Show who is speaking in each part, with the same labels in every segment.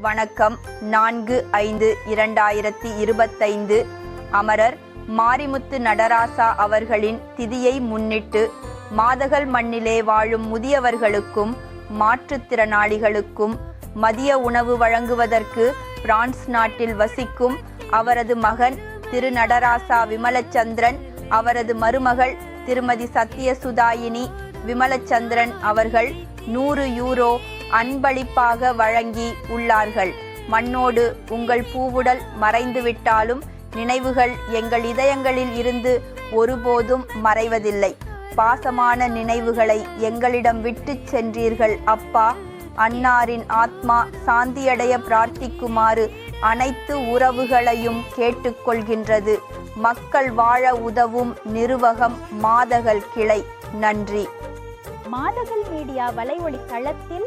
Speaker 1: வணக்கம். நான்கு ஐந்து இரண்டாயிரத்தி இருபத்தைந்து. அமரர் மாரிமுத்து நடராசா அவர்களின் திதியை முன்னிட்டு மாதகள் மண்ணிலே வாழும் முதியவர்களுக்கும் மாற்றுத்திறனாளிகளுக்கும் மதிய உணவு வழங்குவதற்கு பிரான்ஸ் நாட்டில் வசிக்கும் அவரது மகன் திரு நடராசா விமலச்சந்திரன் அவரது மருமகள் திருமதி சத்யசுதாயினி விமலச்சந்திரன் அவர்கள் நூறு யூரோ அன்பளிப்பாக வழங்கி உள்ளார்கள். மண்ணோடு உங்கள் பூவுடல் மறைந்துவிட்டாலும் நினைவுகள் எங்கள் இதயங்களில் இருந்து ஒருபோதும் மறைவதில்லை. பாசமான நினைவுகளை எங்களிடம் விட்டுச் சென்றீர்கள் அப்பா. அன்னாரின் ஆத்மா சாந்தியடைய பிரார்த்திக்குமாறு அனைத்து உறவுகளையும் கேட்டுக்கொள்கின்றது. மக்கள் வாழ உதவும் நிறுவகம் மாதகள் கிளை. நன்றி.
Speaker 2: மாதகள் மீடியா வலைஒளி தளத்தில்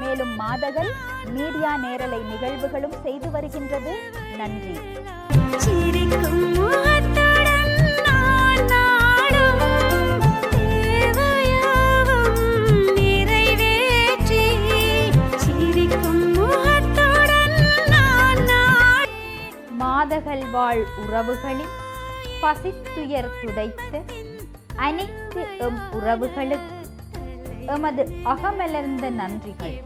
Speaker 2: மேலும் மாதகள் மீடியா நேரலை நிகழ்வுகளும் செய்து வருகின்றது. நன்றி.
Speaker 3: சிரிக்கும் முகத்துடன் நான் நாடும்
Speaker 2: மாதகள் வாழ் உறவுகளில் பசித்துயர் துடைத்த அனைத்து எம் உறவுகளுக்கு எமது அகமலர்ந்த நன்றிகள்.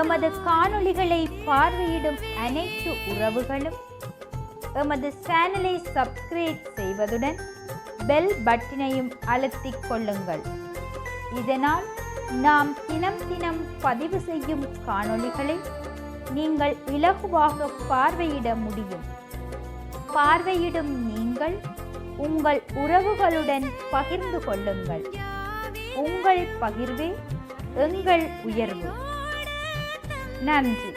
Speaker 2: எமது காணொளிகளை பார்வையிடும் அனைத்து உறவுகளும் எமது சேனலை சப்ஸ்கிரைப் செய்வதுடன் பெல் பட்டினையும் அழுத்திக் கொள்ளுங்கள். இதனால் நாம் தினம் தினம் பதிவு செய்யும் காணொளிகளை நீங்கள் இலகுவாக பார்வையிட முடியும். பார்வையிடும் நீங்கள் உங்கள் உறவுகளுடன் பகிர்ந்து கொள்ளுங்கள். உங்கள் பகிர்வே எங்கள் உயர்வு. நன்றி.